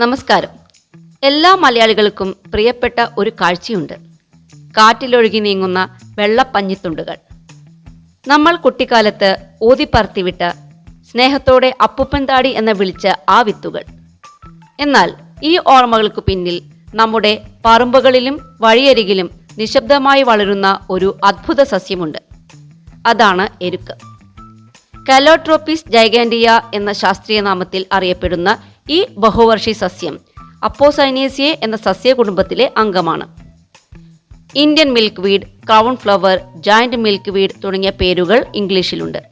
നമസ്കാരം. എല്ലാ മലയാളികൾക്കും പ്രിയപ്പെട്ട ഒരു കാഴ്ചയുണ്ട്. കാറ്റിലൊഴുകി നീങ്ങുന്ന വെള്ളപ്പഞ്ഞിത്തുണ്ടുകൾ. നമ്മൾ കുട്ടിക്കാലത്ത് ഊതിപ്പറത്തിവിട്ട സ്നേഹത്തോടെ അപ്പുപ്പൻ താടി എന്ന് വിളിച്ച ആ വിത്തുകൾ. എന്നാൽ ഈ ഓർമ്മകൾക്ക് പിന്നിൽ നമ്മുടെ പറമ്പുകളിലും വഴിയരികിലും നിശബ്ദമായി വളരുന്ന ഒരു അത്ഭുത സസ്യമുണ്ട്. അതാണ് എരുക്ക്. കലോട്രോപ്പിസ് ജൈഗാൻഡിയ എന്ന ശാസ്ത്രീയ നാമത്തിൽ അറിയപ്പെടുന്ന ഈ ബഹുവർഷി സസ്യം അപ്പോസൈനേസിയെ എന്ന സസ്യ കുടുംബത്തിലെ അംഗമാണ്. Indian milkweed crown flower joint milkweed തുടങ്ങിയ പേരുകൾ ഇംഗ്ലീഷിലുണ്ട്.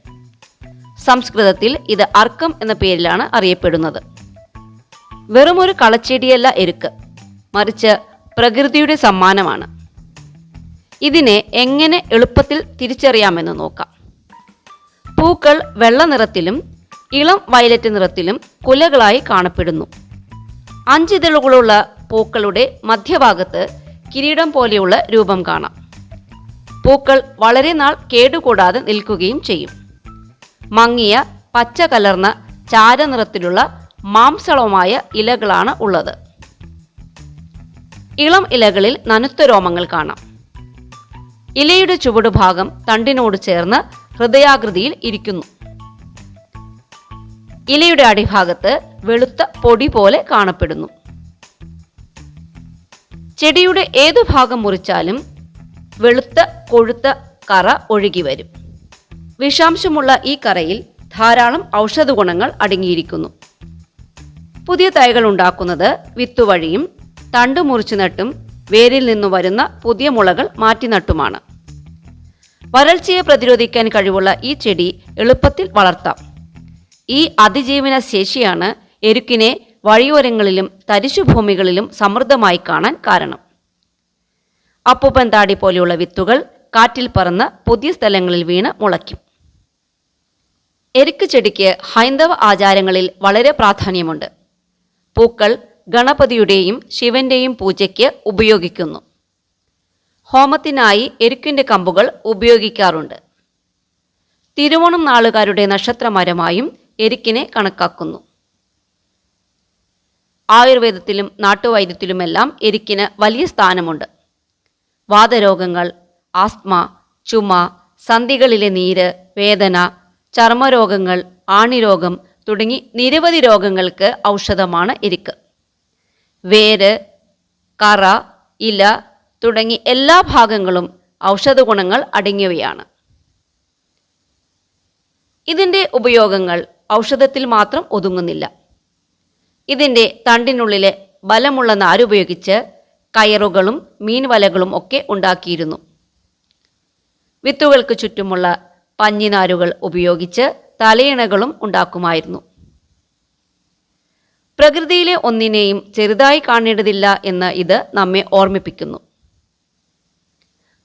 സംസ്കൃതത്തിൽ ഇത് അർക്കം എന്ന പേരിലാണ് അറിയപ്പെടുന്നത്. വെറുമൊരു കളച്ചെടിയല്ല എരുക്ക് മറിച്ച് പ്രകൃതിയുടെ സമ്മാനമാണ്. ഇതിനെ എങ്ങനെ എളുപ്പത്തിൽ തിരിച്ചറിയാമെന്ന് നോക്കാം. പൂക്കൾ വെള്ള നിറത്തിലും ഇളം വയലറ്റ് നിറത്തിലും കുലകളായി കാണപ്പെടുന്നു. അഞ്ചിതളുകളുള്ള പൂക്കളുടെ മധ്യഭാഗത്ത് കിരീടം പോലെയുള്ള രൂപം കാണാം. പൂക്കൾ വളരെ നാൾ കേടുകൂടാതെ നിൽക്കുകയും ചെയ്യും. മങ്ങിയ പച്ച കലർന്ന ചാരനിറത്തിലുള്ള മാംസളവുമായ ഇലകളാണ് ഉള്ളത്. ഇളം ഇലകളിൽ നനുത്ത രോമങ്ങൾ കാണാം. ഇലയുടെ ചുവടുഭാഗം തണ്ടിനോട് ചേർന്ന് ഹൃദയാകൃതിയിൽ ഇരിക്കുന്നു. ഇലയുടെ അടിഭാഗത്ത് വെളുത്ത പൊടി പോലെ കാണപ്പെടുന്നു. ചെടിയുടെ ഏതു ഭാഗം മുറിച്ചാലും വെളുത്ത കൊഴുത്ത കറ ഒഴുകി വരും. വിഷാംശമുള്ള ഈ കറയിൽ ധാരാളം ഔഷധ ഗുണങ്ങൾ അടങ്ങിയിരിക്കുന്നു. പുതിയ തൈകൾ ഉണ്ടാക്കുന്നത് വിത്തുവഴിയും തണ്ട് മുറിച്ചു നട്ടും വേരിൽ നിന്നു വരുന്ന പുതിയ മുളകൾ മാറ്റി നട്ടുമാണ്. വരൾച്ചയെ പ്രതിരോധിക്കാൻ കഴിവുള്ള ഈ ചെടി എളുപ്പത്തിൽ വളർത്താം. ഈ അതിജീവന ശേഷിയാണ് എരുക്കിനെ വഴിയോരങ്ങളിലും തരിശുഭൂമികളിലും സമൃദ്ധമായി കാണാൻ കാരണം. അപ്പൂപ്പൻ താടി പോലെയുള്ള വിത്തുകൾ കാറ്റിൽ പറന്ന് പുതിയ സ്ഥലങ്ങളിൽ വീണ് മുളയ്ക്കും. എരുക്ക് ചെടിക്ക് ഹൈന്ദവ ആചാരങ്ങളിൽ വളരെ പ്രാധാന്യമുണ്ട്. പൂക്കൾ ഗണപതിയുടെയും ശിവന്റെയും പൂജയ്ക്ക് ഉപയോഗിക്കുന്നു. ഹോമത്തിനായി എരുക്കിന്റെ കമ്പുകൾ ഉപയോഗിക്കാറുണ്ട്. തിരുവോണം നാളുകാരുടെ നക്ഷത്രമരമായും എരുക്കിനെ കണക്കാക്കുന്നു. ആയുർവേദത്തിലും നാട്ടുവൈദ്യത്തിലുമെല്ലാം എരിക്കിന് വലിയ സ്ഥാനമുണ്ട്. വാതരോഗങ്ങൾ ആസ്മ ചുമ സന്ധികളിലെ നീര് വേദന ചർമ്മരോഗങ്ങൾ ആണിരോഗം തുടങ്ങി നിരവധി രോഗങ്ങൾക്ക് ഔഷധമാണ് എരിക്ക്. വേര് കറ ഇല തുടങ്ങി എല്ലാ ഭാഗങ്ങളും ഔഷധ ഗുണങ്ങൾ അടങ്ങിയവയാണ്. ഇതിന്റെ ഉപയോഗങ്ങൾ ഔഷധത്തിൽ മാത്രം ഒതുങ്ങുന്നില്ല. ഇതിന്റെ തണ്ടിനുള്ളിലെ ബലമുള്ള നാരുപയോഗിച്ച് കയറുകളും മീൻവലകളും ഒക്കെ ഉണ്ടാക്കിയിരുന്നു. വിത്തുകൾക്ക് ചുറ്റുമുള്ള പഞ്ഞിനാരുകൾ ഉപയോഗിച്ച് തലയിണകളും ഉണ്ടാക്കുമായിരുന്നു. പ്രകൃതിയിലെ ഒന്നിനെയും ചെറുതായി കാണേണ്ടതില്ല എന്ന് ഇത് നമ്മെ ഓർമ്മിപ്പിക്കുന്നു.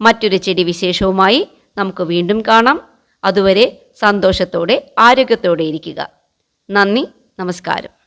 മറ്റൊരു ചെടി വിശേഷവുമായി നമുക്ക് വീണ്ടും കാണാം. അതുവരെ സന്തോഷത്തോടെ ആരോഗ്യത്തോടെ ഇരിക്കുക. നന്ദി നമസ്കാരം.